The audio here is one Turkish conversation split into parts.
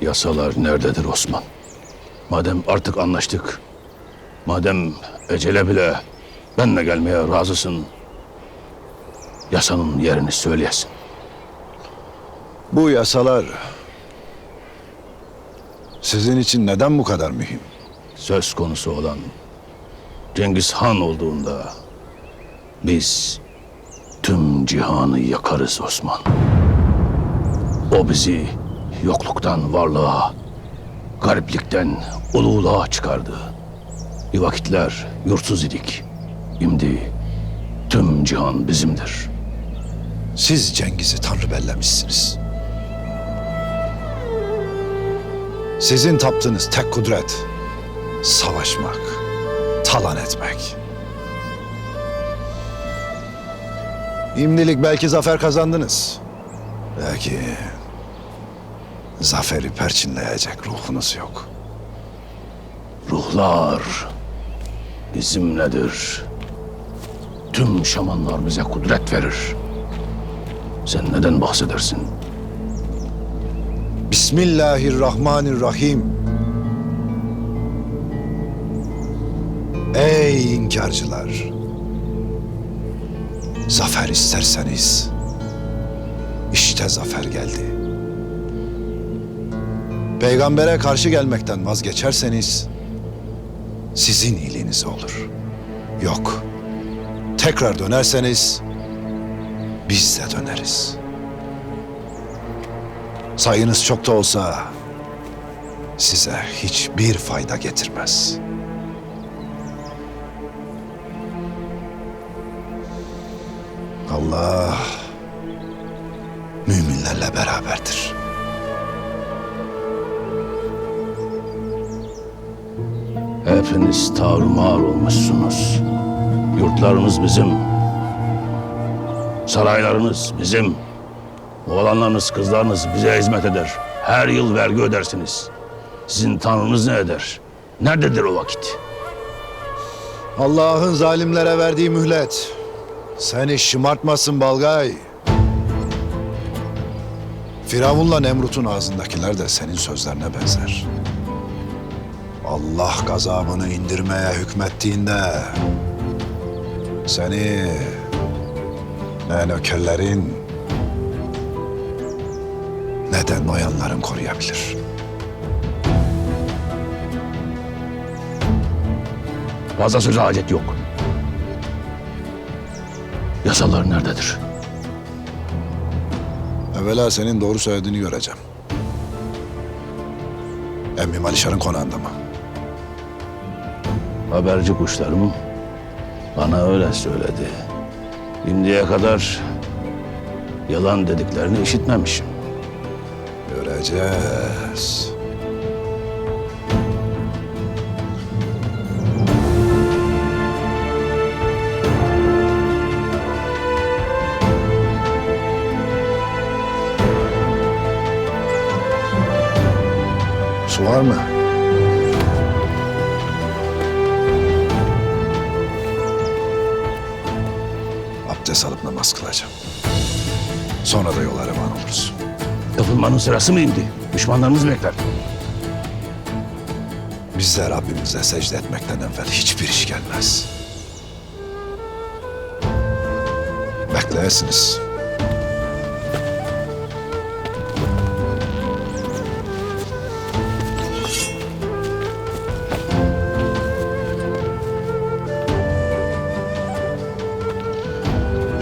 Yasalar nerededir Osman? Madem artık anlaştık, madem ecele bile benle gelmeye razısın, yasanın yerini söyleyesin. Bu yasalar sizin için neden bu kadar mühim? Söz konusu olan Cengiz Han olduğunda biz tüm cihanı yakarız Osman. O bizi yokluktan varlığa, gariplikten ululuğa çıkardı. Bir vakitler yurtsuz idik. Şimdi tüm cihan bizimdir. Siz Cengiz'i tanrı bellemişsiniz. Sizin taptığınız tek kudret savaşmak, talan etmek. İmdilik belki zafer kazandınız. Belki zaferi perçinleyecek ruhunuz yok. Ruhlar bizimledir. Tüm şamanlar bize kudret verir. Sen neden bahsedersin? Bismillahirrahmanirrahim. Ey inkarcılar! Zafer isterseniz işte zafer geldi. Peygambere karşı gelmekten vazgeçerseniz sizin iyiliğinize olur. Yok. Tekrar dönerseniz biz de döneriz. Sayınız çok da olsa size hiçbir fayda getirmez. Allah müminlerle beraberdir. Hepiniz tarumar olmuşsunuz. Yurtlarınız bizim. Saraylarınız bizim. Oğlanlarınız, kızlarınız bize hizmet eder. Her yıl vergi ödersiniz. Sizin tanrınız ne eder? Nerededir o vakit? Allah'ın zalimlere verdiği mühlet seni şımartmasın Balgay. Firavun'la Nemrut'un ağzındakiler de senin sözlerine benzer. Allah gazabını indirmeye hükmettiğinde seni ne nökerlerin ne de noyanların koruyabilir. Fazla söze hacet yok. Yasalar nerededir? Evvela senin doğru söylediğini göreceğim. Emmim Alişar'ın konağında mı? Haberci kuşlarım bana öyle söyledi. Şimdiye kadar yalan dediklerini işitmemişim. Göreceğiz. Su var mı? Abdest alıp namaz kılacağım. Sonra da yola revan oluruz. Tapınmanın sırası mı indi? Düşmanlarımız bekler. Bizde Rabbimize secde etmekten evvel hiçbir iş gelmez. Bekleyesiniz.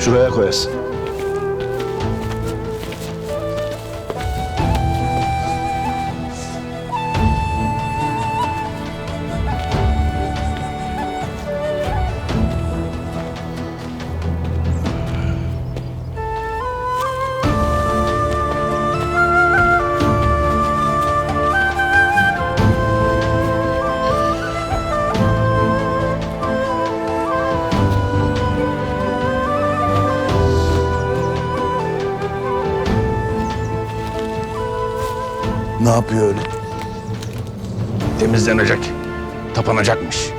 Şuraya koyasın. Ne yapıyor öyle? Temizlenecek. Tapanacakmış.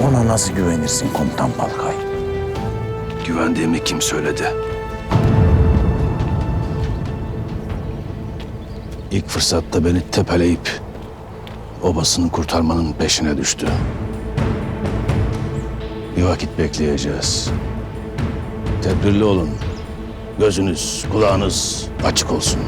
Ona nasıl güvenirsin komutan Balkay? güvendiğimi kim söyledi? İlk fırsatta beni tepeleyip obasını kurtarmanın peşine düştü. Bir vakit bekleyeceğiz. Tedbirli olun. Gözünüz, kulağınız açık olsun.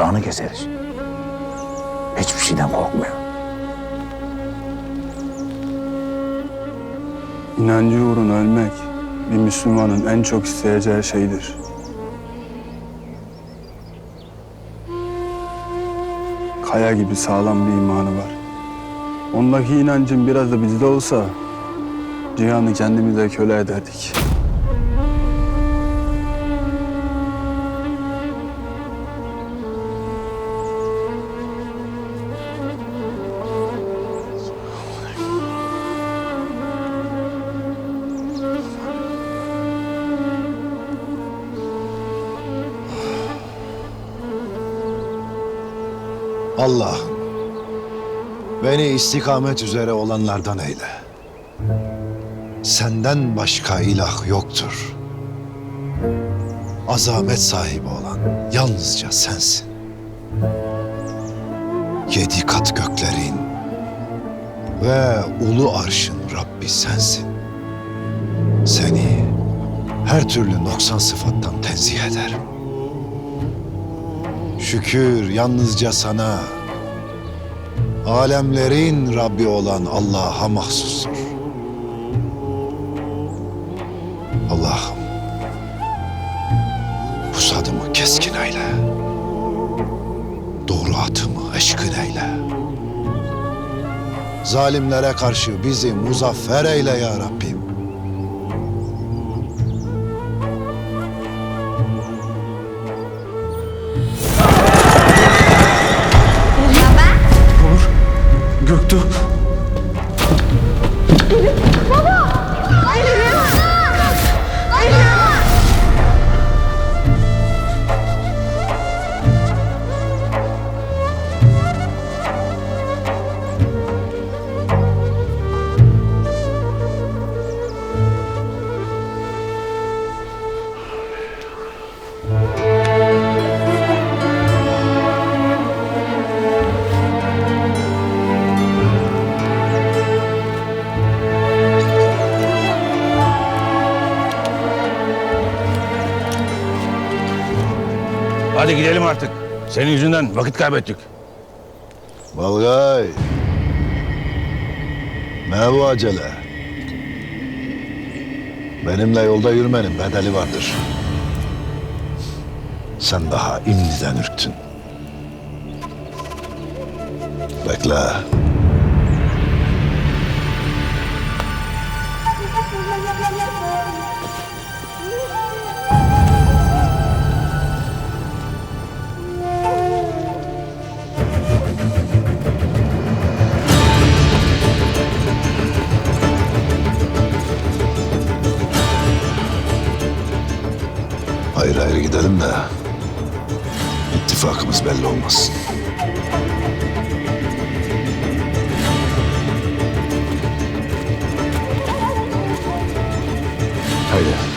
Gırtlağını keseriz. Hiçbir şeyden korkmuyor. İnancı uğruna ölmek bir Müslümanın en çok isteyeceği şeydir. Kaya gibi sağlam bir imanı var. Ondaki inancın biraz da bizde olsa cihanı kendimize köle ederdik. Allah'ım beni istikamet üzere olanlardan eyle. Senden başka ilah yoktur. Azamet sahibi olan yalnızca sensin. Yedi kat göklerin ve ulu arşın Rabbi sensin. Seni her türlü noksan sıfattan tenzih ederim. Şükür yalnızca sana, alemlerin Rabbi olan Allah'a mahsustur. Allah'ım, pusadımı keskin eyle. Doğru atımı eşkın eyle. Zalimlere karşı bizi muzaffer eyle ya Rabbim. Göktuğ. Hadi gidelim artık. Senin yüzünden vakit kaybettik. Balgay. Ne bu acele? Benimle yolda yürümenin bedeli vardır. Sen daha imniden ürktün. Bekle. Belli olmasın. Haydi.